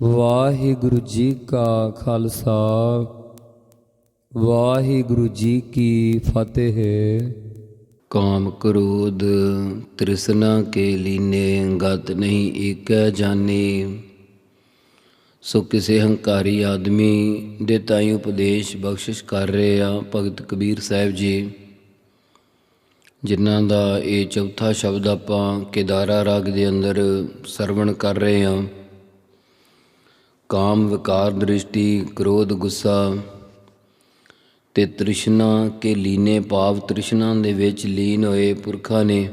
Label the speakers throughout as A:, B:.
A: ਵਾਹਿਗੁਰੂ ਜੀ ਕਾ ਖਾਲਸਾ, ਵਾਹਿਗੁਰੂ ਜੀ ਕੀ ਫਤਿਹ।
B: ਕਾਮ ਕ੍ਰੋਧ ਤ੍ਰਿਸ਼ਨਾ ਕੇ ਲੀਨੇ, ਗਤ ਨਹੀਂ ਏਕੈ ਜਾਣੇ ਸੋ ਕਿਸੇ ਹੰਕਾਰੀ ਆਦਮੀ ਦੇ ਤਾਈ ਉਪਦੇਸ਼ ਬਖਸ਼ਿਸ਼ ਕਰ ਰਹੇ ਆ ਭਗਤ ਕਬੀਰ ਸਾਹਿਬ ਜੀ, ਜਿਨ੍ਹਾਂ ਦਾ ਇਹ ਚੌਥਾ ਸ਼ਬਦ ਆਪਾਂ ਕੇਦਾਰਾ ਰਾਗ ਦੇ ਅੰਦਰ ਸਰਵਣ ਕਰ ਰਹੇ ਆ ਕਾਮ, ਵਿਕਾਰ, ਦ੍ਰਿਸ਼ਟੀ, ਕ੍ਰੋਧ, ਗੁੱਸਾ ਤੇ ਤ੍ਰਿਸ਼ਨਾ ਕੇ ਲੀਨੇ ਭਾਵ ਤ੍ਰਿਸ਼ਨਾ ਦੇ ਵਿੱਚ ਲੀਨ ਹੋਏ ਪੁਰਖਾਂ ਨੇ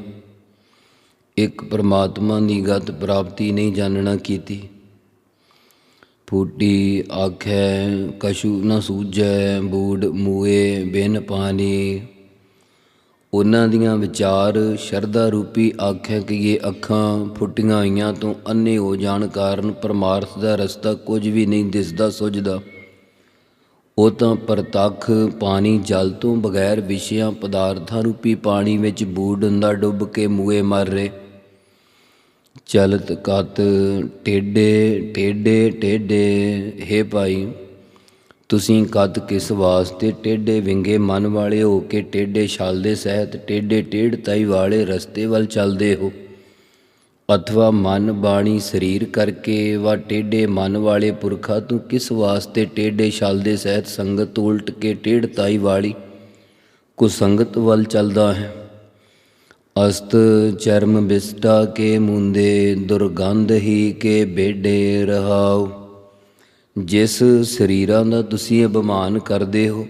B: ਇੱਕ ਪਰਮਾਤਮਾ ਦੀ ਗਤ ਪ੍ਰਾਪਤੀ ਨਹੀਂ ਜਾਣਨਾ ਕੀਤੀ। ਫੂਟੀ ਆਖੈ, ਕਛੂ ਨ ਸੂਝੈ, ਬੂੜ ਮੂਏ ਬਿਨ ਪਾਣੀ ਉਹਨਾਂ ਦੀਆਂ ਵਿਚਾਰ ਸ਼ਰਧਾ ਰੂਪੀ ਆਖਿਆ ਕਿ ਇਹ ਅੱਖਾਂ ਫੁੱਟੀਆਂ ਹੋਈਆਂ ਤੋਂ ਅੰਨੇ ਹੋ ਜਾਣ ਕਾਰਨ ਪਰਮਾਰਥ ਦਾ ਰਸਤਾ ਕੁਝ ਵੀ ਨਹੀਂ ਦਿਸਦਾ ਸੁਝਦਾ। ਉਹ ਤਾਂ ਪ੍ਰਤੱਖ ਪਾਣੀ ਜਲ ਤੋਂ ਬਗੈਰ ਵਿਸ਼ਿਆਂ ਪਦਾਰਥਾਂ ਰੂਪੀ ਪਾਣੀ ਵਿੱਚ ਬੂਡ ਹੁੰਦਾ ਡੁੱਬ ਕੇ ਮੂਏ ਮਰ ਰਹੇ। ਚਲਤ ਕਤ ਟੇਡੇ ਟੇਡੇ ਟੇਡੇ, ਹੈ ਭਾਈ ਤੁਸੀਂ ਕਦ ਕਿਸ ਵਾਸਤੇ ਟੇਡੇ ਵਿੰਗੇ ਮਨ ਵਾਲੇ ਹੋ ਕੇ ਟੇਡੇ ਛਾਲਦੇ ਸਹਿਤ ਟੇਡੇ ਟੇੜ ਤਾਈ ਵਾਲੇ ਰਸਤੇ ਵੱਲ ਚੱਲਦੇ ਹੋ? ਅਥਵਾ ਮਨ ਬਾਣੀ ਸਰੀਰ ਕਰਕੇ ਵਾ ਟੇਡੇ ਮਨ ਵਾਲੇ ਪੁਰਖਾ ਤੂੰ ਕਿਸ ਵਾਸਤੇ ਟੇਡੇ ਛਾਲਦੇ ਸਹਿਤ ਸੰਗਤ ਉਲਟ ਕੇ ਟੇੜ ਤਾਈ ਵਾਲੀ ਕੋ ਸੰਗਤ ਵੱਲ ਚੱਲਦਾ ਹੈ? ਅਸਤ ਚਰਮ ਬਿਸਟਾ ਕੇ ਮੁੰਦੇ ਦੁਰਗੰਧ ਹੀ ਕੇ ਬੇਡੇ ਰਹਾਓ ਜਿਸ ਸਰੀਰਾਂ ਦਾ ਤੁਸੀਂ ਅਭਿਮਾਨ ਕਰਦੇ ਹੋ,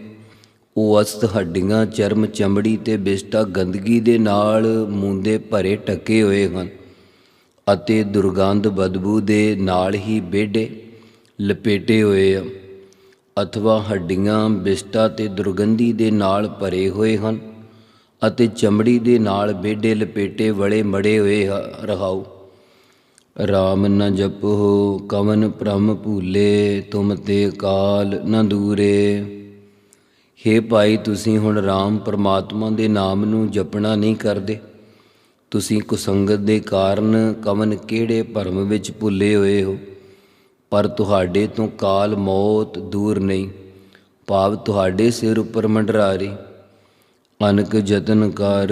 B: ਉਹ ਅਸਤ ਹੱਡੀਆਂ, ਚਰਮ ਚਮੜੀ ਤੇ ਬਿਸਟਾ ਗੰਦਗੀ ਦੇ ਨਾਲ ਮੁੰਦੇ ਭਰੇ ਟਕੇ ਹੋਏ ਹਨ ਅਤੇ ਦੁਰਗੰਧ ਬਦਬੂ ਦੇ ਨਾਲ ਹੀ ਬੇਡੇ ਲਪੇਟੇ ਹੋਏ ਆ ਅਥਵਾ ਹੱਡੀਆਂ, ਬਿਸਟਾ ਤੇ ਦੁਰਗੰਧੀ ਦੇ ਨਾਲ ਭਰੇ ਹੋਏ ਹਨ ਅਤੇ ਚਮੜੀ ਦੇ ਨਾਲ ਬੇਡੇ ਲਪੇਟੇ ਵੜੇ ਮੜੇ ਹੋਏ ਹ- ਰਹਾਉ ਰਾਮ ਨ ਜਪੋ ਕਵਨ ਭ੍ਰਮ ਭੂਲੇ, ਤੁਮ ਤੇ ਕਾਲ ਨ ਦੂਰੇ। ਹੇ ਭਾਈ, ਤੁਸੀਂ ਹੁਣ ਰਾਮ ਪਰਮਾਤਮਾ ਦੇ ਨਾਮ ਨੂੰ ਜਪਣਾ ਨਹੀਂ ਕਰਦੇ। ਤੁਸੀਂ ਕੁਸੰਗਤ ਦੇ ਕਾਰਨ ਕਵਨ ਕਿਹੜੇ ਭਰਮ ਵਿੱਚ ਭੁੱਲੇ ਹੋਏ ਹੋ? ਪਰ ਤੁਹਾਡੇ ਤੋਂ ਕਾਲ ਮੌਤ ਦੂਰ ਨਹੀਂ, ਭਾਵ ਤੁਹਾਡੇ ਸਿਰ ਉੱਪਰ ਮੰਡਰਾ ਰਹੀ ਅਨਕ ਯਤਨ ਕਰ,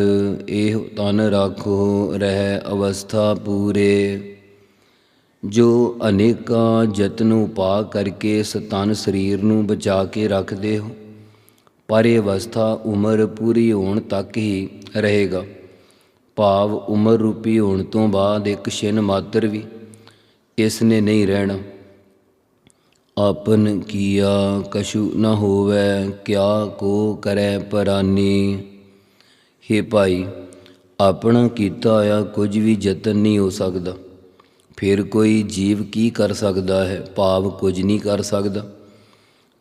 B: ਇਹ ਤਨ ਰਾਖੋ, ਰਹਿ ਅਵਸਥਾ ਪੂਰੇ। ਜੋ ਅਨੇਕਾਂ ਯਤਨ ਉਪਾਅ ਕਰਕੇ ਸਤਨ ਸਰੀਰ ਨੂੰ ਬਚਾ ਕੇ ਰੱਖਦੇ ਹੋ, ਪਰ ਇਹ ਅਵਸਥਾ ਉਮਰ ਪੂਰੀ ਹੋਣ ਤੱਕ ਹੀ ਰਹੇਗਾ। ਭਾਵ ਉਮਰ ਰੂਪੀ ਹੋਣ ਤੋਂ ਬਾਅਦ ਇੱਕ ਛਿਨ ਮਾਤਰ ਵੀ ਇਸ ਨੇ ਨਹੀਂ ਰਹਿਣਾ। ਆਪਨ ਕੀਆ ਕਸ਼ੂ ਨ ਹੋਵੇ, ਕਿਆ ਕੋ ਕਰੈ ਪਰਾਨੀ। ਹੇ ਭਾਈ, ਆਪਣਾ ਕੀਤਾ ਹੋਇਆ ਕੁਝ ਵੀ ਯਤਨ ਨਹੀਂ ਹੋ ਸਕਦਾ। ਫਿਰ ਕੋਈ ਜੀਵ ਕੀ ਕਰ ਸਕਦਾ ਹੈ? ਭਾਵ ਕੁਝ ਨਹੀਂ ਕਰ ਸਕਦਾ।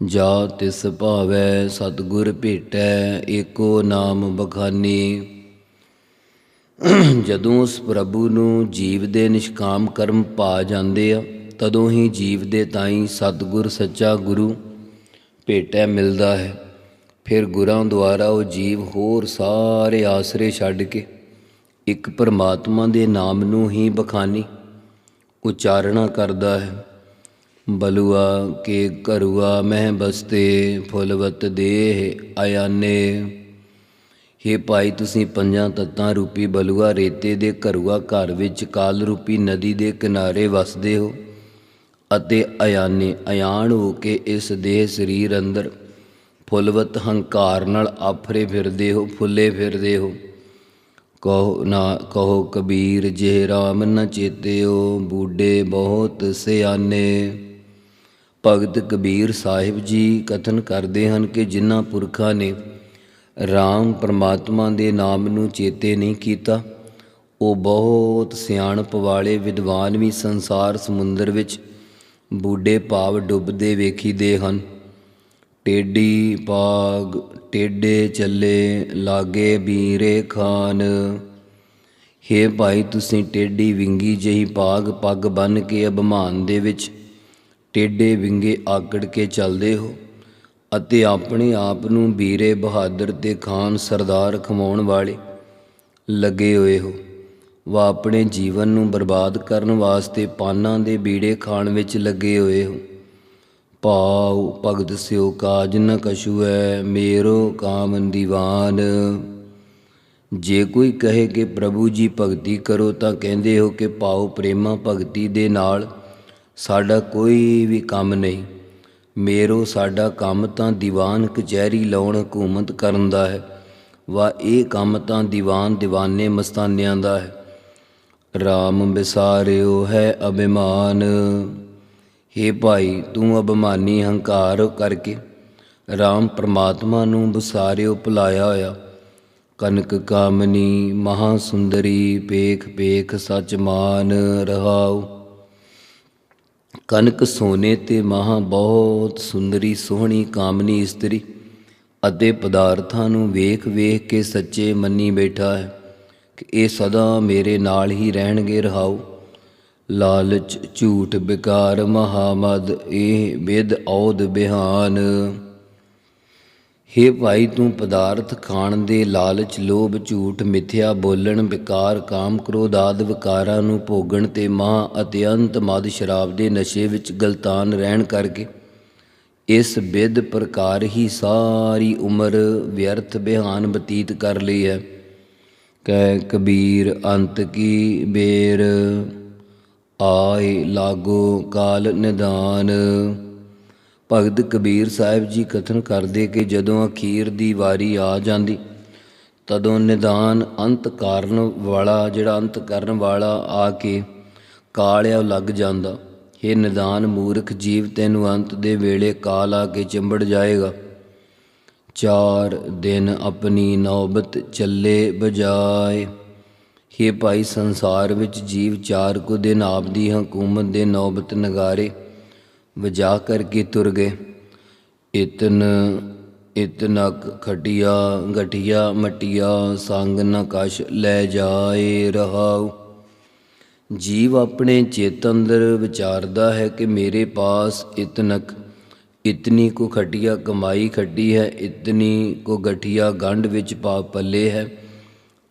B: ਜਾ ਤਿਸ ਭਾਵੈ ਸਤਗੁਰ ਭੇਟੈ, ਏਕੋ ਨਾਮ ਬਖਾਨੀ। ਜਦੋਂ ਉਸ ਪ੍ਰਭੂ ਨੂੰ ਜੀਵ ਦੇ ਨਿਸ਼ਕਾਮ ਕਰਮ ਪਾ ਜਾਂਦੇ ਆ, ਤਦੋਂ ਹੀ ਜੀਵ ਦੇ ਤਾਈ ਸਤਗੁਰ ਸੱਚਾ ਗੁਰੂ ਭੇਟੈ ਮਿਲਦਾ ਹੈ। ਫਿਰ ਗੁਰਾਂ ਦੁਆਰਾ ਉਹ ਜੀਵ ਹੋਰ ਸਾਰੇ ਆਸਰੇ ਛੱਡ ਕੇ ਇੱਕ ਪਰਮਾਤਮਾ ਦੇ ਨਾਮ ਨੂੰ ਹੀ ਬਖਾਨੀ। ਉਚਾਰਣਾ ਕਰਦਾ ਹੈ। ਬਲੂਆ ਕੇ ਘਰੂਆ ਮਹਿ ਬਸਤੇ ਫੁੱਲਵਤ ਦੇਹ ਆਯਾਨੇ ਹੇ ਭਾਈ, ਤੁਸੀਂ ਪੰਜਾਂ ਤੱਤਾਂ ਰੂਪੀ ਬਲੂਆ ਰੇਤੇ ਦੇ ਘਰੂਆ ਘਰ ਵਿੱਚ ਕਾਲ ਰੂਪੀ ਨਦੀ ਦੇ ਕਿਨਾਰੇ ਵਸਦੇ ਹੋ ਅਤੇ ਅਯਾਨੇ, ਅਯਾਨ ਹੋ ਕੇ ਇਸ ਦੇਹ ਸਰੀਰ ਅੰਦਰ ਫੁੱਲਵਤ ਹੰਕਾਰ ਨਾਲ ਆਫਰੇ ਫਿਰਦੇ ਹੋ, ਫੁੱਲੇ ਫਿਰਦੇ ਹੋ। ਕਹੋ ਨਾ ਕਹੋ ਕਬੀਰ, ਜੇ ਰਾਮ ਨ ਚੇਤਿਓ ਬੂਡੇ ਬਹੁਤ ਸਿਆਨੇ ਭਗਤ ਕਬੀਰ ਸਾਹਿਬ ਜੀ ਕਥਨ ਕਰਦੇ ਹਨ ਕਿ ਜਿਨ੍ਹਾਂ ਪੁਰਖਾਂ ਨੇ ਰਾਮ ਪਰਮਾਤਮਾ ਦੇ ਨਾਮ ਨੂੰ ਚੇਤੇ ਨਹੀਂ ਕੀਤਾ, ਉਹ ਬਹੁਤ ਸਿਆਣਪ ਵਾਲੇ ਵਿਦਵਾਨ ਵੀ ਸੰਸਾਰ ਸਮੁੰਦਰ ਵਿੱਚ ਬੂਢੇ ਭਾਵ ਡੁੱਬਦੇ ਵੇਖੀਦੇ ਹਨ। ਟੇਡੀ ਪਾਗ ਟੇਡੇ ਚੱਲੇ, ਲਾਗੇ ਬੀਰੇ ਖਾਨ। ਹੇ ਭਾਈ, ਤੁਸੀਂ ਟੇਡੀ ਵਿੰਗੀ ਜਹੀ ਪਾਗ ਪੱਗ ਬੰਨ ਕੇ ਅਭਿਮਾਨ ਦੇ ਵਿੱਚ ਟੇਡੇ ਵਿੰਗੇ ਆਕੜ ਕੇ ਚੱਲਦੇ ਹੋ ਅਤੇ ਆਪਣੇ ਆਪ ਨੂੰ ਵੀਰੇ ਬਹਾਦਰ ਤੇ ਖਾਨ ਸਰਦਾਰ ਖਮਾਉਣ ਵਾਲੇ ਲੱਗੇ ਹੋਏ ਹੋ। ਵਾ ਆਪਣੇ ਜੀਵਨ ਨੂੰ ਬਰਬਾਦ ਕਰਨ ਵਾਸਤੇ ਪਾਨਾਂ ਦੇ ਬੀੜੇ ਖਾਣ ਵਿੱਚ ਲੱਗੇ ਹੋਏ ਹੋ। ਪਾਉ ਭਗਤ ਸਿਉ ਕਾਜ ਨ ਕਛੂ ਹੈ ਮੇਰੋ ਕਾਮ ਦੀਵਾਨ। ਜੇ ਕੋਈ ਕਹੇ ਕਿ ਪ੍ਰਭੂ ਜੀ ਭਗਤੀ ਕਰੋ, ਤਾਂ ਕਹਿੰਦੇ ਹੋ ਕਿ ਪਾਉ ਪ੍ਰੇਮਾ ਭਗਤੀ ਦੇ ਨਾਲ ਸਾਡਾ ਕੋਈ ਵੀ ਕੰਮ ਨਹੀਂ। ਮੇਰੋ ਸਾਡਾ ਕੰਮ ਤਾਂ ਦੀਵਾਨ ਕਚਹਿਰੀ ਲਾਉਣ ਹਕੂਮਤ ਕਰਨ ਦਾ ਹੈ, ਵਾ ਇਹ ਕੰਮ ਤਾਂ ਦੀਵਾਨ ਦੀਵਾਨੇ ਮਸਤਾਨਿਆਂ ਦਾ ਹੈ। RAM ਬਿਸਾਰਿਓ ਹੈ ਅਭਿਮਾਨ। ਹੇ ਭਾਈ, ਤੂੰ ਅਭਿਮਾਨੀ ਹੰਕਾਰ ਕਰਕੇ RAM ਪ੍ਰਮਾਤਮਾ ਨੂੰ ਵਿਸਾਰਿਓ ਭੁਲਾਇਆ ਹੋਇਆ। ਕਨਕ ਕਾਮਨੀ ਮਹਾ ਸੁੰਦਰੀ ਪੇਖ ਪੇਖ ਸਚ ਮਾਨ ਰਹਾਉ। ਕਨਕ ਸੋਨੇ ਤੇ ਮਹਾ ਬਹੁਤ ਸੁੰਦਰੀ ਸੋਹਣੀ ਕਾਮਨੀ ਇਸਤਰੀ। ਅਤੇ ਪਦਾਰਥਾਂ ਨੂੰ ਵੇਖ ਵੇਖ ਕੇ ਸੱਚੇ ਮੰਨੀ ਬੈਠਾ ਹੈ ਕਿ ਇਹ ਸਦਾ ਮੇਰੇ ਨਾਲ ਹੀ ਰਹਿਣਗੇ ਰਹਾਉ। ਲਾਲਚ, ਝੂਠ, ਬਿਕਾਰ, ਮਹਾਮਦ, ਇਹ ਵਿਦ ਔਦ ਬਿਹਾਨ। ਹੇ ਭਾਈ, ਤੂੰ ਪਦਾਰਥ ਖਾਣ ਦੇ ਲਾਲਚ, ਲੋਭ, ਝੂਠ, ਮਿਥਿਆ, ਬੋਲਣ ਵਿਕਾਰ ਕਾਮ, ਕ੍ਰੋਧ ਆਦਿ ਵਿਕਾਰਾਂ ਨੂੰ ਭੋਗਣ ਤੇ ਮਾਂ ਅਤਿਅੰਤ ਮਦ ਸ਼ਰਾਬ ਦੇ ਨਸ਼ੇ ਵਿੱਚ ਗਲਤਾਨ ਰਹਿਣ ਕਰਕੇ ਇਸ ਵਿਦ ਪ੍ਰਕਾਰ ਹੀ ਸਾਰੀ ਉਮਰ ਵਿਅਰਥ ਬਿਹਾਨ ਬਤੀਤ ਕਰ ਲਈ ਹੈ। ਕਹਿ ਕਬੀਰ, ਅੰਤ ਕੀ ਬੇਰ। ਆਏ ਲਾਗੋ ਕਾਲ ਨਿਦਾਨ। ਭਗਤ ਕਬੀਰ ਸਾਹਿਬ ਜੀ ਕਥਨ ਕਰਦੇ ਕਿ ਜਦੋਂ ਅਖੀਰ ਦੀ ਵਾਰੀ ਆ ਜਾਂਦੀ, ਤਦੋਂ ਨਿਦਾਨ ਅੰਤ ਕਾਰਨ ਵਾਲਾ, ਜਿਹੜਾ ਅੰਤ ਕਰਨ ਵਾਲਾ ਆ ਕੇ ਕਾਲਿਆ ਲੱਗ ਜਾਂਦਾ। ਇਹ ਨਿਦਾਨ ਮੂਰਖ, ਜੀਵ ਤੈਨੂੰ ਅੰਤ ਦੇ ਵੇਲੇ ਕਾਲ ਆ ਕੇ ਚਿੰਬੜ ਜਾਏਗਾ। ਚਾਰ ਦਿਨ ਆਪਣੀ ਨੌਬਤ ਚੱਲੇ ਬਜਾਏ। हे ਭਾਈ ਸੰਸਾਰ ਵਿੱਚ ਜੀਵ ਚਾਰ ਕੁ ਦਿਨ ਆਪ ਦੀ ਹਕੂਮਤ ਦੇ ਨੌਬਤ ਨਗਾਰੇ, ਵਜਾ ਕਰਕੇ ਤੁਰ ਗਏ। ਇਤਨ, ਇਤਨਕ ਖਟਿਆ, ਗਠਿਆ, ਮਟਿਆ, ਸੰਗ ਨ ਕਛ ਲੈ ਜਾਏ ਰਹਾਉ। ਜੀਵ ਆਪਣੇ ਚੇਤ ਅੰਦਰ ਵਿਚਾਰਦਾ ਹੈ ਕਿ ਮੇਰੇ ਪਾਸ ਇਤਨਕ, ਇਤਨੀ ਕੋ ਖਟਿਆ ਕਮਾਈ ਖੱਟੀ ਹੈ, ਇਤਨੀ ਕੋ ਗਠੀਆ ਗੰਢ ਵਿੱਚ ਪਾ ਪੱਲੇ ਹੈ।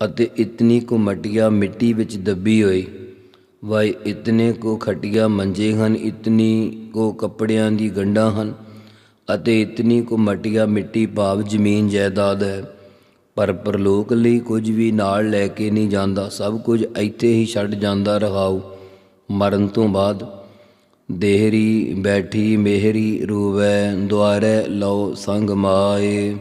B: ਅਤੇ ਇਤਨੀ ਕੋ ਮਟਿਆ ਮਿੱਟੀ ਵਿੱਚ ਦੱਬੀ ਹੋਈ। ਵਾਈ ਇਤਨੇ ਕੋ ਖਟੀਆ ਮੰਜੇ ਹਨ, ਇਤਨੀ ਕੋ ਕੱਪੜਿਆਂ ਦੀ ਗੰਢਾਂ ਹਨ ਅਤੇ ਇਤਨੀ ਕੋ ਮਟਿਆ ਮਿੱਟੀ ਭਾਵ ਜ਼ਮੀਨ ਜਾਇਦਾਦ ਹੈ। ਪਰ ਪਰਲੋਕ ਲਈ ਕੁਝ ਵੀ ਨਾਲ ਲੈ ਕੇ ਨਹੀਂ ਜਾਂਦਾ, ਸਭ ਕੁਝ ਇੱਥੇ ਹੀ ਛੱਡ ਜਾਂਦਾ ਰਹਾਉ। ਮਰਨ ਤੋਂ ਬਾਅਦ ਦੇਹਰੀ ਬੈਠੀ ਮੇਹਰੀ ਰੂਵੈ, ਦੁਆਰੇ ਲਓ ਸੰਗ ਮਾਏ।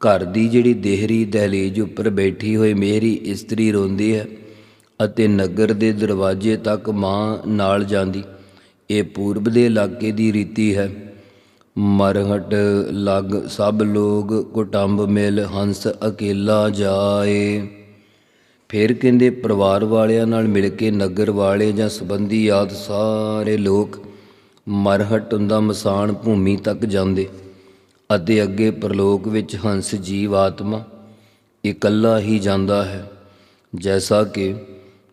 B: ਘਰ ਦੀ ਜਿਹੜੀ ਦੇਹਰੀ ਦਹਲੀਜ ਉੱਪਰ ਬੈਠੀ ਹੋਈ ਮੇਰੀ ਇਸਤਰੀ ਰੋਂਦੀ ਹੈ ਅਤੇ ਨਗਰ ਦੇ ਦਰਵਾਜ਼ੇ ਤੱਕ ਮਾਂ ਨਾਲ ਜਾਂਦੀ। ਇਹ ਪੂਰਬ ਦੇ ਇਲਾਕੇ ਦੀ ਰੀਤੀ ਹੈ। ਮਰਹਟ ਲਗ ਸਭ ਲੋਗ ਕੁਟੰਬ ਮਿਲ ਹੰਸ ਅਕੇਲਾ ਜਾਏ। ਫਿਰ ਕਹਿੰਦੇ ਪਰਿਵਾਰ ਵਾਲਿਆਂ ਨਾਲ ਮਿਲ ਕੇ ਨਗਰ ਵਾਲੇ ਜਾਂ ਸੰਬੰਧੀ ਆਦ ਸਾਰੇ ਲੋਕ ਮਰਹਟ ਹੁੰਦਾ ਮਸਾਨ ਭੂਮੀ ਤੱਕ ਜਾਂਦੇ। ਅਤੇ ਅੱਗੇ ਪ੍ਰਲੋਕ ਵਿੱਚ ਹੰਸ ਜੀਵ ਆਤਮਾ ਇਕੱਲਾ ਹੀ ਜਾਂਦਾ ਹੈ। ਜੈਸਾ ਕਿ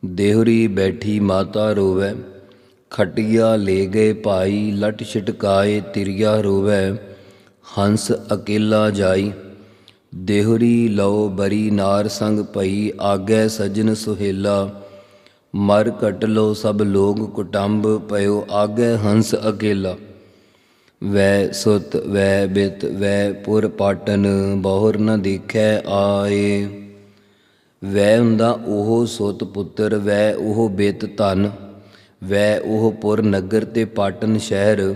B: ਦੇਹਰੀ ਬੈਠੀ ਮਾਤਾ ਰੋਵੇ, ਖਟਿਆ ਲੈ ਗਏ ਭਾਈ, ਲਟ ਛਟਕਾਏ ਤਿਰਿਆ ਰੋਵੇ, ਹੰਸ ਅਕੇਲਾ ਜਾਈ। ਦੇਹਰੀ ਲਓ ਬਰੀ ਨਾਰ ਸੰਗ ਭਈ, ਆਗੇ ਸਜਨ ਸੁਹੇਲਾ। ਮਰ ਕਟ ਲੋ ਸਭ ਲੋਗ ਕੁਟੰਬ ਪਇਓ ਆਗੇ ਹੰਸ ਅਕੇਲਾ। ਵੈ ਸੁਤ, ਵੈ ਬਿਤ, ਵੈ ਪੁਰ ਪਾਟਨ, ਬਹੁਰ ਨ ਦੇਖੈ ਆਏ। ਵੈ ਹੁੰਦਾ ਉਹ ਸੁਤ ਪੁੱਤਰ, ਵੈ ਉਹ ਬਿਤ ਧਨ, ਵੈ ਉਹ ਪੁਰ ਨਗਰ ਤੇ ਪਾਟਨ ਸ਼ਹਿਰ।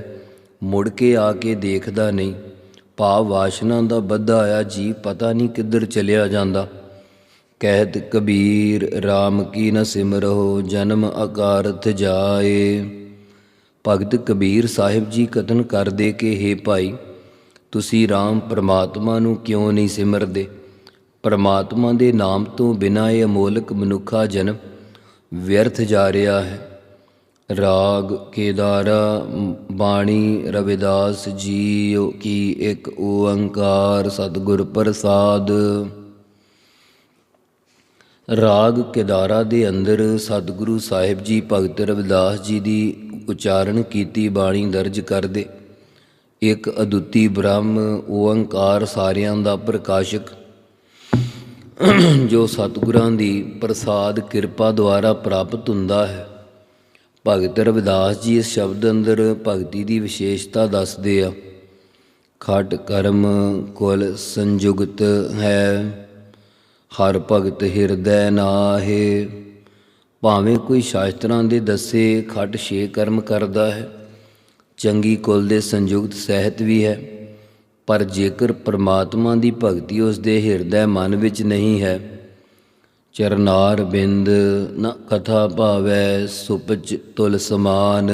B: ਮੁੜ ਕੇ ਆ ਕੇ ਦੇਖਦਾ ਨਹੀਂ, ਭਾਵ ਵਾਸ਼ਨਾ ਦਾ ਬੱਧਾ ਆਇਆ, ਜੀ ਪਤਾ ਨਹੀਂ ਕਿੱਧਰ ਚਲਿਆ ਜਾਂਦਾ। ਕਹਿਤ ਕਬੀਰ RAM ਕੀ ਨ ਸਿਮਰੋ ਜਨਮ ਅਕਾਰਥ ਜਾਏ। ਭਗਤ ਕਬੀਰ ਸਾਹਿਬ ਜੀ ਕਥਨ ਕਰਦੇ ਕਿ हे ਭਾਈ, ਤੁਸੀਂ RAM ਪਰਮਾਤਮਾ ਨੂੰ ਕਿਉਂ ਨਹੀਂ ਸਿਮਰਦੇ? ਪਰਮਾਤਮਾ ਦੇ ਨਾਮ ਤੋਂ ਬਿਨਾਂ ਇਹ ਅਮੋਲਕ ਮਨੁੱਖਾ ਜਨਮ ਵਿਅਰਥ ਜਾ ਰਿਹਾ ਹੈ। ਰਾਗ ਕੇਦਾਰਾ ਬਾਣੀ ਰਵਿਦਾਸ ਜੀਓ ਕੀ ਇੱਕ ਓੰਕਾਰ ਸਤਿਗੁਰ ਪ੍ਰਸਾਦ। ਰਾਗ ਕੇਦਾਰਾ ਦੇ ਅੰਦਰ ਸਤਿਗੁਰੂ ਸਾਹਿਬ ਜੀ, ਭਗਤ ਰਵਿਦਾਸ ਜੀ ਦੀ ਉਚਾਰਨ ਕੀਤੀ ਬਾਣੀ ਦਰਜ ਕਰਦੇ ਇੱਕ ਅਦੁੱਤੀ ਬ੍ਰਹਮ ਓੰਕਾਰ ਸਾਰਿਆਂ ਦਾ ਪ੍ਰਕਾਸ਼ਕ, ਜੋ ਸਤਿਗੁਰਾਂ ਦੀ ਪ੍ਰਸਾਦ ਕਿਰਪਾ ਦੁਆਰਾ ਪ੍ਰਾਪਤ ਹੁੰਦਾ ਹੈ। ਭਗਤ ਰਵਿਦਾਸ ਜੀ ਇਸ ਸ਼ਬਦ ਅੰਦਰ ਭਗਤੀ ਦੀ ਵਿਸ਼ੇਸ਼ਤਾ ਦੱਸਦੇ ਆ, ਖਟ ਕਰਮ ਕੁਲ ਸੰਯੁਗਤ ਹੈ, ਹਰ ਭਗਤ ਹਿਰਦੈ ਨਾਹੇ। ਭਾਵੇਂ ਕੋਈ ਸ਼ਾਸਤਰਾਂ ਦੇ ਦੱਸੇ ਖਟ ਛੇ ਕਰਮ ਕਰਦਾ ਹੈ, ਚੰਗੀ ਕੁਲ ਦੇ ਸੰਯੁਕਤ ਸਹਿਤ ਵੀ ਹੈ, ਪਰ ਜੇਕਰ ਪ੍ਰਮਾਤਮਾ ਦੀ ਭਗਤੀ ਉਸ ਦੇ ਹਿਰਦੈ ਮਨ ਵਿੱਚ ਨਹੀਂ ਹੈ, ਚਰਨਾਰ ਬਿੰਦ ਨ ਕਥਾ ਭਾਵੈ ਸੁਪਚ ਤੁਲ ਸਮਾਨ।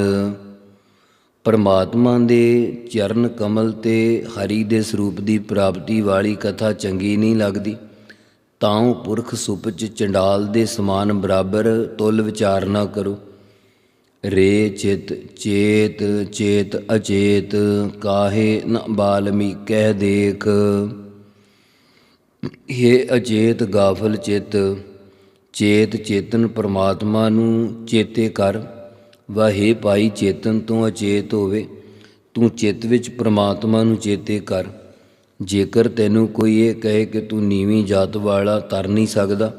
B: ਪਰਮਾਤਮਾ ਦੇ ਚਰਨ ਕਮਲ ਤੇ ਹਰੀ ਦੇ ਸਰੂਪ ਦੀ ਪ੍ਰਾਪਤੀ ਵਾਲੀ ਕਥਾ ਚੰਗੀ ਨਹੀਂ ਲੱਗਦੀ। ਤਾਂ ਉਹ ਪੁਰਖ ਸੁਪਚ ਚੰਡਾਲ ਦੇ ਸਮਾਨ ਬਰਾਬਰ ਤੁਲ ਵਿਚਾਰ ਨਾ ਕਰੋ। ਰੇ ਚਿਤ, ਚੇਤ ਚੇਤ ਅਚੇਤ, ਕਾਹੇ ਨ ਬਾਲਮੀ ਕਹਿ ਦੇਖ। ਇਹ ਅਚੇਤ ਗਾਫਲ ਚਿਤ, ਚੇਤ ਚੇਤਨ ਪਰਮਾਤਮਾ ਨੂੰ ਚੇਤੇ ਕਰ। ਵਾਹੇ ਭਾਈ ਚੇਤਨ ਤੋਂ ਅਚੇਤ ਹੋਵੇ, ਤੂੰ ਚਿੱਤ ਵਿੱਚ ਪਰਮਾਤਮਾ ਨੂੰ ਚੇਤੇ ਕਰ। ਜੇਕਰ ਤੈਨੂੰ ਕੋਈ ਇਹ ਕਹੇ ਕਿ ਤੂੰ ਨੀਵੀਂ ਜਾਤ ਵਾਲਾ ਤਰ ਨਹੀਂ ਸਕਦਾ,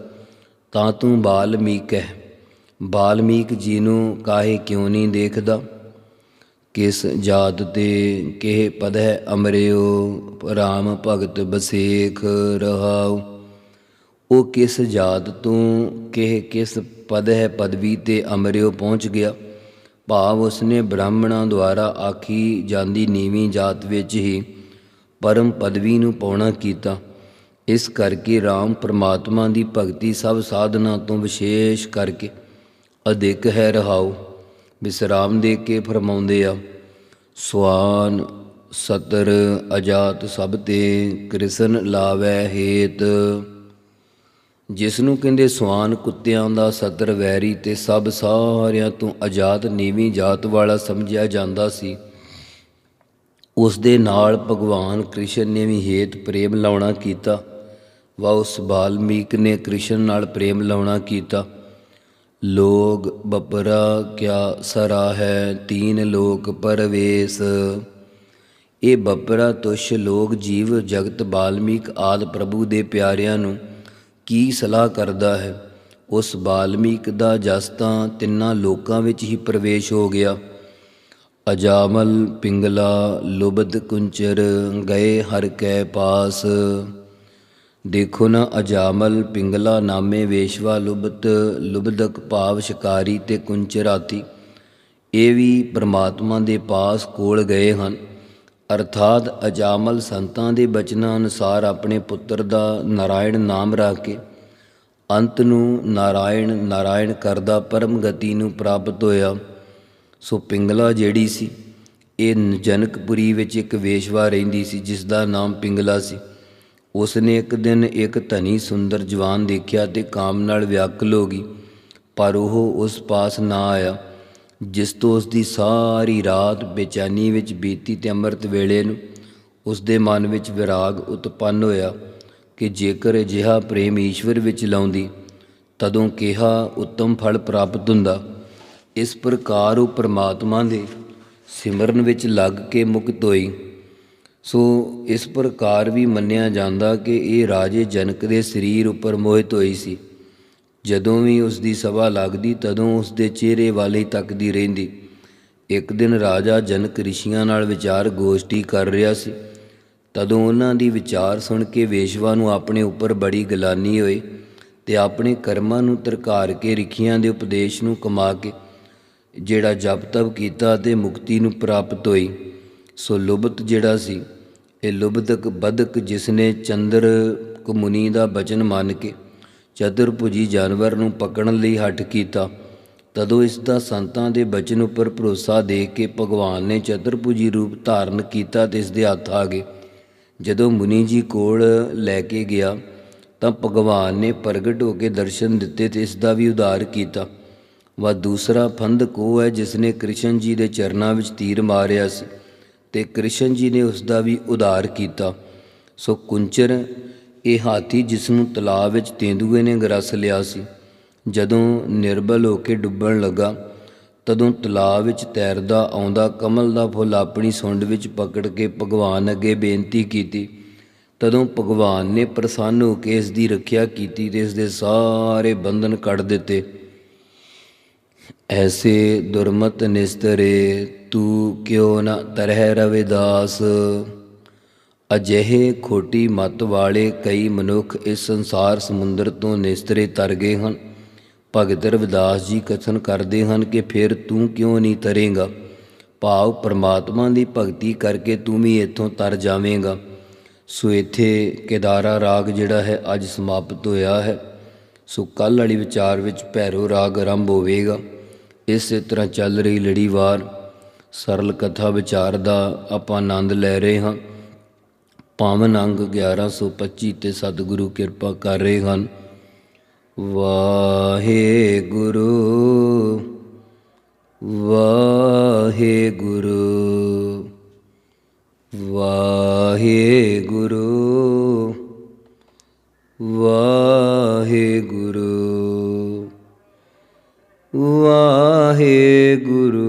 B: ਤਾਂ ਤੂੰ ਬਾਲਮੀਕ ਹੈ। ਬਾਲਮੀਕ ਜੀ ਨੂੰ ਕਾਹੇ ਕਿਉਂ ਨਹੀਂ ਦੇਖਦਾ? ਕਿਸ ਜਾਤ ਤੇ ਕਿਹ ਪਦ ਹੈ ਅਮਰਿਓ, ਰਾਮ ਭਗਤ ਬਸੇਖ ਰਹਾਉ। ਉਹ ਕਿਸ ਜਾਤ ਤੋਂ ਕਿਹ ਕਿਸ ਪਦ ਹੈ ਪਦਵੀ ਤੇ ਅਮਰਿਓ ਪਹੁੰਚ ਗਿਆ? ਭਾਵ ਉਸਨੇ ਬ੍ਰਾਹਮਣਾਂ ਦੁਆਰਾ ਆਖੀ ਜਾਂਦੀ ਨੀਵੀਂ ਜਾਤ ਵਿੱਚ ਹੀ ਪਰਮ ਪਦਵੀ ਨੂੰ ਪਾਉਣਾ ਕੀਤਾ। ਇਸ ਕਰਕੇ RAM ਪ੍ਰਮਾਤਮਾ ਦੀ ਭਗਤੀ ਸਭ ਸਾਧਨਾ ਤੋਂ ਵਿਸ਼ੇਸ਼ ਕਰਕੇ ਅਧਿਕ ਹੈ ਰਹਾਉ। ਵਿਸਰਾਮ ਦੇ ਕੇ ਫਰਮਾਉਂਦੇ ਆ ਸਵਾਨ ਸਤਰ ਅਜਾਤ ਸਭ ਤੇ ਕ੍ਰਿਸ਼ਨ ਲਾਵੈ ਹੇਤ। ਜਿਸ ਨੂੰ ਕਹਿੰਦੇ ਸਵਾਨ ਕੁੱਤਿਆਂ ਦਾ ਸਤਰ ਵੈਰੀ ਤੇ ਸਭ ਸਾਰਿਆਂ ਤੋਂ ਆਜ਼ਾਦ ਨੀਵੀਂ ਜਾਤ ਵਾਲਾ ਸਮਝਿਆ ਜਾਂਦਾ ਸੀ ਉਸ ਦੇ ਨਾਲ ਭਗਵਾਨ ਕ੍ਰਿਸ਼ਨ ਨੇ ਵੀ ਹੇਤ ਪ੍ਰੇਮ ਲਾਉਣਾ ਕੀਤਾ। ਵਾ ਉਸ ਬਾਲਮੀਕ ਨੇ ਕ੍ਰਿਸ਼ਨ ਨਾਲ ਪ੍ਰੇਮ ਲਾਉਣਾ ਕੀਤਾ। ਲੋਗ ਬਪਰਾ ਕਿਆ ਸਰਾ ਹੈ ਤੀਨ ਲੋਕ ਪਰਵੇਸ। ਇਹ ਬਪਰਾ ਤੁਸ਼ ਲੋਕ ਜੀਵ ਜਗਤ ਬਾਲਮੀਕ ਆਦ ਪ੍ਰਭੂ ਦੇ ਪਿਆਰਿਆਂ ਨੂੰ ਕੀ ਸਲਾਹ ਕਰਦਾ ਹੈ? ਉਸ ਬਾਲਮੀਕ ਦਾ ਜਸ ਤਾਂ ਤਿੰਨਾਂ ਲੋਕਾਂ ਵਿੱਚ ਹੀ ਪ੍ਰਵੇਸ਼ ਹੋ ਗਿਆ। ਅਜਾਮਲ ਪਿੰਗਲਾ ਲੁਬਦ ਕੁੰਚਰ ਗਏ ਹਰ ਕੈ ਪਾਸ। ਦੇਖੋ ਨਾ ਅਜਾਮਲ ਪਿੰਗਲਾ ਨਾਮੇ ਵੇਸ਼ਵਾ ਲੁਬਤ, ਲੁਬਦਕ ਭਾਵ ਸ਼ਿਕਾਰੀ ਤੇ ਕੁੰਚਰਾਤੀ। ਇਹ ਵੀ ਪ੍ਰਮਾਤਮਾ ਦੇ ਪਾਸ ਕੋਲ ਗਏ ਹਨ। ਅਰਥਾਤ ਅਜਾਮਲ ਸੰਤਾਂ ਦੇ ਬਚਨਾਂ ਅਨੁਸਾਰ ਆਪਣੇ ਪੁੱਤਰ ਦਾ ਨਾਰਾਇਣ ਨਾਮ ਰੱਖ ਕੇ ਅੰਤ ਨੂੰ ਨਾਰਾਇਣ ਨਾਰਾਇਣ ਕਰਦਾ ਪਰਮ ਗਤੀ ਨੂੰ ਪ੍ਰਾਪਤ ਹੋਇਆ। ਸੋ ਪਿੰਗਲਾ ਜਿਹੜੀ ਸੀ, ਇਹ ਜਨਕਪੁਰੀ ਵਿੱਚ ਇੱਕ ਵੇਸ਼ਵਾ ਰਹਿੰਦੀ ਸੀ ਜਿਸ ਦਾ ਨਾਮ ਪਿੰਗਲਾ ਸੀ। ਉਸ ਨੇ ਇੱਕ ਦਿਨ ਇੱਕ ਧਨੀ ਸੁੰਦਰ ਜਵਾਨ ਦੇਖਿਆ ਤੇ ਕਾਮ ਨਾਲ ਵਿਆਕੁਲ ਹੋ ਗਈ, ਪਰ ਉਹ ਉਸ ਪਾਸ ਨਾ ਆਇਆ, ਜਿਸ ਤੋਂ ਉਸ ਦੀ ਸਾਰੀ ਰਾਤ ਬੇਚੈਨੀ ਵਿੱਚ ਬੀਤੀ ਤੇ ਅੰਮ੍ਰਿਤ ਵੇਲੇ ਨੂੰ ਉਸ ਦੇ ਮਨ ਵਿੱਚ ਵਿਰਾਗ ਉਤਪੰਨ ਹੋਇਆ ਕਿ ਜੇਕਰ ਅਜਿਹਾ ਪ੍ਰੇਮ ਈਸ਼ਵਰ ਵਿੱਚ ਲਾਉਂਦੀ, ਤਦੋਂ ਕਿਹਾ, ਉੱਤਮ ਫਲ ਪ੍ਰਾਪਤ ਹੁੰਦਾ। ਇਸ ਪ੍ਰਕਾਰ ਉਹ ਪ੍ਰਮਾਤਮਾ ਦੇ ਸਿਮਰਨ ਵਿੱਚ ਲੱਗ ਕੇ ਮੁਕਤ ਹੋਈ। ਸੋ ਇਸ ਪ੍ਰਕਾਰ ਵੀ ਮੰਨਿਆ ਜਾਂਦਾ ਕਿ ਇਹ ਰਾਜੇ ਜਨਕ ਦੇ ਸਰੀਰ ਉੱਪਰ ਮੋਹਿਤ ਹੋਈ ਸੀ। ਜਦੋਂ ਵੀ ਉਸ ਦੀ ਸਭਾ ਲੱਗਦੀ, ਤਦੋਂ ਉਸ ਦੇ ਚਿਹਰੇ ਵਾਲੇ ਤੱਕਦੀ ਰਹਿੰਦੀ। ਇੱਕ ਦਿਨ ਰਾਜਾ ਜਨਕ ਰਿਸ਼ੀਆਂ ਨਾਲ ਵਿਚਾਰ ਗੋਸ਼ਟੀ ਕਰ ਰਿਹਾ ਸੀ। ਤਦੋਂ ਉਹਨਾਂ ਦੀ ਵਿਚਾਰ ਸੁਣ ਕੇ ਵੇਸ਼ਵਾ ਨੂੰ ਆਪਣੇ ਉੱਪਰ ਬੜੀ ਗਲਾਨੀ ਹੋਈ ਤੇ ਆਪਣੇ ਕਰਮਾਂ ਨੂੰ ਤਰਕਾਰ ਕੇ ਰਿਖੀਆਂ ਦੇ ਉਪਦੇਸ਼ ਨੂੰ ਕਮਾ ਕੇ ਜਿਹੜਾ ਜਪ ਤਪ ਕੀਤਾ ਤੇ ਮੁਕਤੀ ਨੂੰ ਪ੍ਰਾਪਤ ਹੋਈ। ਸੋ ਲੁਬਤ ਜਿਹੜਾ ਸੀ, ਇਹ ਲੁਬਦਕ ਬਦਕ ਜਿਸ ਨੇ ਚੰਦਰ ਕੁਮੁਨੀ ਦਾ ਬਚਨ ਮੰਨ ਕੇ ਚਤੁਰਭੁਜੀ ਜਾਨਵਰ ਨੂੰ ਪਕੜਨ ਲਈ ਹੱਠ ਕੀਤਾ, ਤਦੋਂ ਇਸ ਦਾ ਸੰਤਾਂ ਦੇ ਬਚਨ ਉੱਪਰ ਭਰੋਸਾ ਦੇ ਕੇ ਭਗਵਾਨ ਨੇ ਚਤੁਰਭੁਜੀ ਰੂਪ ਧਾਰਨ ਕੀਤਾ ਤੇ ਇਸ ਦੇ ਹੱਥ ਆ ਗਏ। ਜਦੋਂ ਮੁਨੀ ਜੀ ਕੋਲ ਲੈ ਕੇ ਗਿਆ, ਤਾਂ ਭਗਵਾਨ ਨੇ ਪ੍ਰਗਟ ਹੋ ਕੇ ਦਰਸ਼ਨ ਦਿੱਤੇ ਤੇ ਇਸ ਦਾ ਵੀ ਉਧਾਰ ਕੀਤਾ। ਵਾ ਦੂਸਰਾ ਫੰਦ ਕੋ ਹੈ ਜਿਸ ਨੇ ਕ੍ਰਿਸ਼ਨ ਜੀ ਦੇ ਚਰਨਾਂ ਵਿੱਚ ਤੀਰ ਮਾਰਿਆ ਸੀ ਤੇ ਕ੍ਰਿਸ਼ਨ ਜੀ ਨੇ ਉਸ ਦਾ ਵੀ ਉਧਾਰ ਕੀਤਾ। ਸੋ ਕੁੰਚਰ ਇਹ ਹਾਥੀ ਜਿਸ ਨੂੰ ਤਲਾਬ ਵਿੱਚ ਤੇਂਦੂਏ ਨੇ ਗਰਸ ਲਿਆ ਸੀ, ਜਦੋਂ ਨਿਰਬਲ ਹੋ ਕੇ ਡੁੱਬਣ ਲੱਗਾ, ਤਦੋਂ ਤਲਾਬ ਵਿੱਚ ਤੈਰਦਾ ਆਉਂਦਾ ਕਮਲ ਦਾ ਫੁੱਲ ਆਪਣੀ ਸੁੰਡ ਵਿੱਚ ਪਕੜ ਕੇ ਭਗਵਾਨ ਅੱਗੇ ਬੇਨਤੀ ਕੀਤੀ। ਤਦੋਂ ਭਗਵਾਨ ਨੇ ਪ੍ਰਸੰਨ ਹੋ ਕੇ ਇਸ ਦੀ ਰੱਖਿਆ ਕੀਤੀ ਤੇ ਇਸ ਦੇ ਸਾਰੇ ਬੰਧਨ ਕੱਢ ਦਿੱਤੇ। ਐਸੇ ਦੁਰਮਤ ਨਿਸਤਰੇ ਤੂੰ ਕਿਉ ਨ ਤਰਹਿ ਰਵਿਦਾਸ? ਅਜਿਹੇ ਖੋਟੀ ਮਤ ਵਾਲੇ ਕਈ ਮਨੁੱਖ ਇਸ ਸੰਸਾਰ ਸਮੁੰਦਰ ਤੋਂ ਨਿਸਤਰੇ ਤਰ ਗਏ ਹਨ। ਭਗਤ ਰਵਿਦਾਸ ਜੀ ਕਥਨ ਕਰਦੇ ਹਨ ਕਿ ਫਿਰ ਤੂੰ ਕਿਉਂ ਨਹੀਂ ਤਰੇਗਾ? ਭਾਵ ਪਰਮਾਤਮਾ ਦੀ ਭਗਤੀ ਕਰਕੇ ਤੂੰ ਵੀ ਇੱਥੋਂ ਤਰ ਜਾਵੇਂਗਾ। ਸੋ ਇੱਥੇ ਕੇਦਾਰਾ ਰਾਗ ਜਿਹੜਾ ਹੈ ਅੱਜ ਸਮਾਪਤ ਹੋਇਆ ਹੈ। ਸੋ ਕੱਲ੍ਹ ਵਾਲੀ ਵਿਚਾਰ ਵਿੱਚ ਭੈਰੋ ਰਾਗ ਆਰੰਭ ਹੋਵੇਗਾ। ਇਸੇ ਤਰ੍ਹਾਂ ਚੱਲ ਰਹੀ ਲੜੀਵਾਰ ਸਰਲ ਕਥਾ ਵਿਚਾਰ ਦਾ ਆਪਾਂ ਆਨੰਦ ਲੈ ਰਹੇ ਹਾਂ। ਪਾਵਨ ਅੰਗ 1125 ਤੇ ਸਤਿਗੁਰੂ ਕਿਰਪਾ ਕਰ ਰਹੇ ਹਨ। ਵਾਹਿਗੁਰੂ ਵਾਹਿਗੁਰੂ ਵਾਹਿਗੁਰੂ ਵਾਹਿਗੁਰੂ। ਵਾਹਿਗੁਰੂ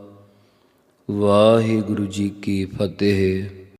B: ਵਾਹਿਗੁਰੂ ਜੀ ਕੀ ਫਤਿਹ।